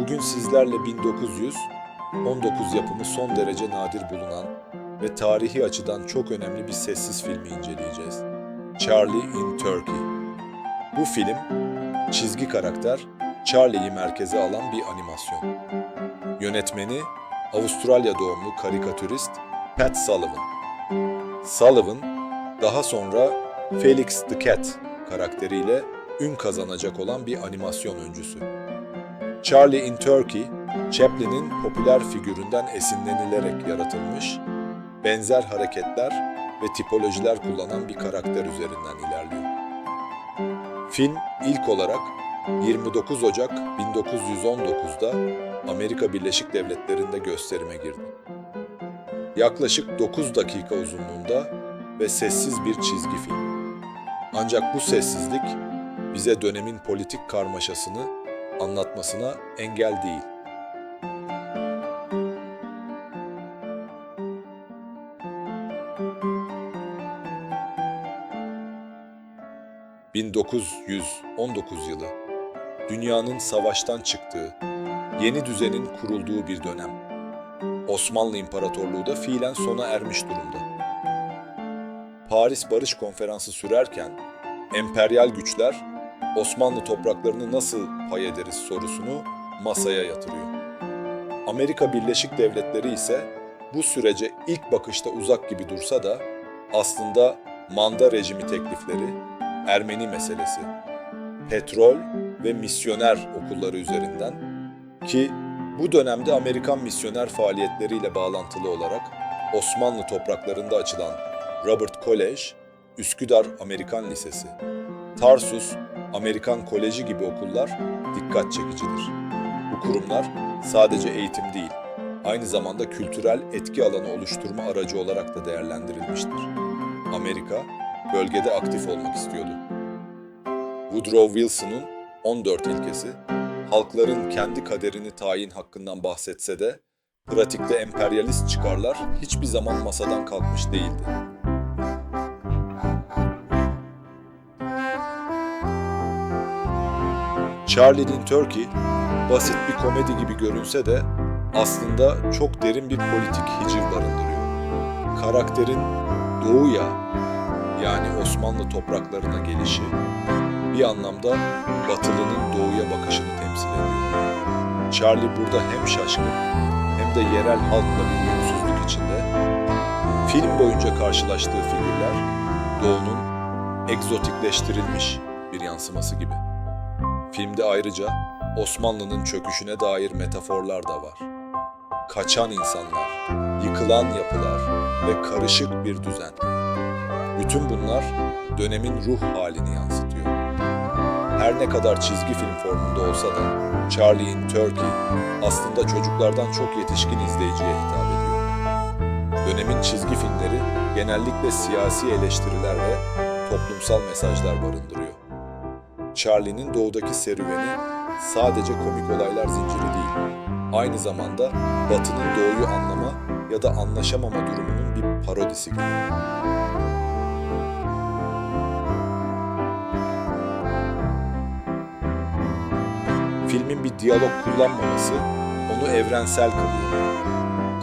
Bugün sizlerle 1900, 19 yapımı son derece nadir bulunan ve tarihi açıdan çok önemli bir sessiz filmi inceleyeceğiz. Charlie in Turkey. Bu film, çizgi karakter Charlie'yi merkeze alan bir animasyon. Yönetmeni Avustralya doğumlu karikatürist Pat Sullivan. Sullivan, daha sonra Felix the Cat karakteriyle ün kazanacak olan bir animasyon öncüsü. Charlie in Turkey, Chaplin'in popüler figüründen esinlenilerek yaratılmış, benzer hareketler ve tipolojiler kullanan bir karakter üzerinden ilerliyor. Film ilk olarak 29 Ocak 1919'da Amerika Birleşik Devletleri'nde gösterime girdi. Yaklaşık 9 dakika uzunluğunda ve sessiz bir çizgi film. Ancak bu sessizlik bize dönemin politik karmaşasını anlatmasına engel değil. ...1919 yılı... ...dünyanın savaştan çıktığı... ...yeni düzenin kurulduğu bir dönem. Osmanlı İmparatorluğu da fiilen sona ermiş durumda. Paris Barış Konferansı sürerken emperyal güçler Osmanlı topraklarını nasıl pay ederiz sorusunu masaya yatırıyor. Amerika Birleşik Devletleri ise bu sürece ilk bakışta uzak gibi dursa da aslında manda rejimi teklifleri, Ermeni meselesi, petrol ve misyoner okulları üzerinden ki bu dönemde Amerikan misyoner faaliyetleriyle bağlantılı olarak Osmanlı topraklarında açılan Robert College, Üsküdar Amerikan Lisesi, Tarsus Amerikan Koleji gibi okullar dikkat çekicidir. Bu kurumlar sadece eğitim değil, aynı zamanda kültürel etki alanı oluşturma aracı olarak da değerlendirilmiştir. Amerika bölgede aktif olmak istiyordu. Woodrow Wilson'un 14 ilkesi, halkların kendi kaderini tayin hakkından bahsetse de, pratikte emperyalist çıkarlar hiçbir zaman masadan kalkmış değildi. Charlie in Turkey basit bir komedi gibi görünse de aslında çok derin bir politik hiciv barındırıyor. Karakterin doğuya yani Osmanlı topraklarına gelişi bir anlamda batılının doğuya bakışını temsil ediyor. Charlie burada hem şaşkın hem de yerel halkla bir uyumsuzluk içinde film boyunca karşılaştığı figürler doğunun egzotikleştirilmiş bir yansıması gibi. Filmde ayrıca Osmanlı'nın çöküşüne dair metaforlar da var. Kaçan insanlar, yıkılan yapılar ve karışık bir düzen. Bütün bunlar dönemin ruh halini yansıtıyor. Her ne kadar çizgi film formunda olsa da Charlie in Turkey aslında çocuklardan çok yetişkin izleyiciye hitap ediyor. Dönemin çizgi filmleri genellikle siyasi eleştiriler ve toplumsal mesajlar barındırıyor. Charlie'nin doğudaki serüveni sadece komik olaylar zinciri değil, aynı zamanda Batı'nın doğuyu anlama ya da anlaşamama durumunun bir parodisi gibi. Filmin bir diyalog kullanmaması onu evrensel kılıyor.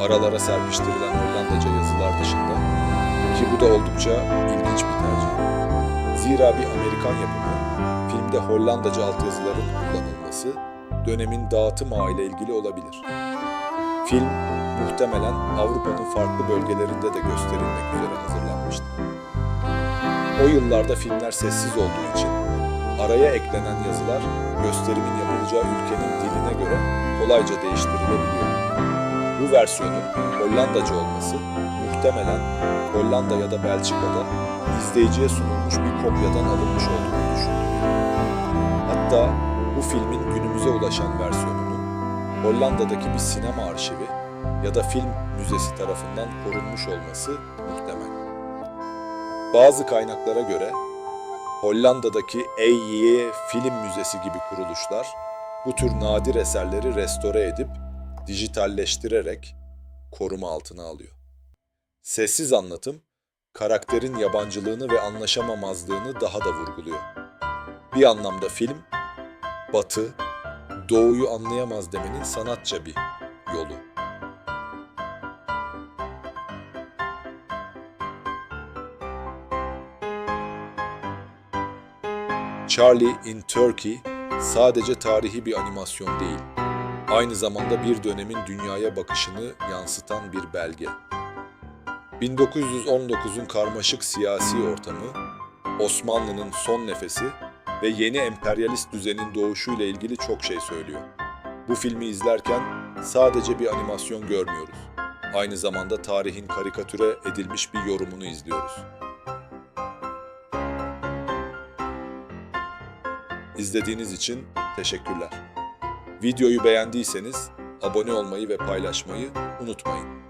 Aralara serpiştirilen Hollandaca yazılar dışında ki bu da oldukça ilginç bir tercih. Zira bir Amerikan yapımı filmde Hollandaca altyazıların kullanılması dönemin dağıtım ağıyla ilgili olabilir. Film muhtemelen Avrupa'nın farklı bölgelerinde de gösterilmek üzere hazırlanmıştı. O yıllarda filmler sessiz olduğu için araya eklenen yazılar gösterimin yapılacağı ülkenin diline göre kolayca değiştirilebiliyor. Bu versiyonun Hollandaca olması muhtemelen Hollanda ya da Belçika'da izleyiciye sunulmuş bir kopyadan alınmış olduğunu düşünülüyor. Hatta bu filmin günümüze ulaşan versiyonunun Hollanda'daki bir sinema arşivi ya da film müzesi tarafından korunmuş olması muhtemel. Bazı kaynaklara göre Hollanda'daki EYE Film Müzesi gibi kuruluşlar bu tür nadir eserleri restore edip dijitalleştirerek koruma altına alıyor. Sessiz anlatım karakterin yabancılığını ve anlaşamamazlığını daha da vurguluyor. Bir anlamda film, Batı, doğuyu anlayamaz demenin sanatça bir yolu. Charlie in Turkey sadece tarihi bir animasyon değil. Aynı zamanda bir dönemin dünyaya bakışını yansıtan bir belge. 1919'un karmaşık siyasi ortamı, Osmanlı'nın son nefesi ve yeni emperyalist düzenin doğuşuyla ilgili çok şey söylüyor. Bu filmi izlerken sadece bir animasyon görmüyoruz. Aynı zamanda tarihin karikatüre edilmiş bir yorumunu izliyoruz. İzlediğiniz için teşekkürler. Videoyu beğendiyseniz abone olmayı ve paylaşmayı unutmayın.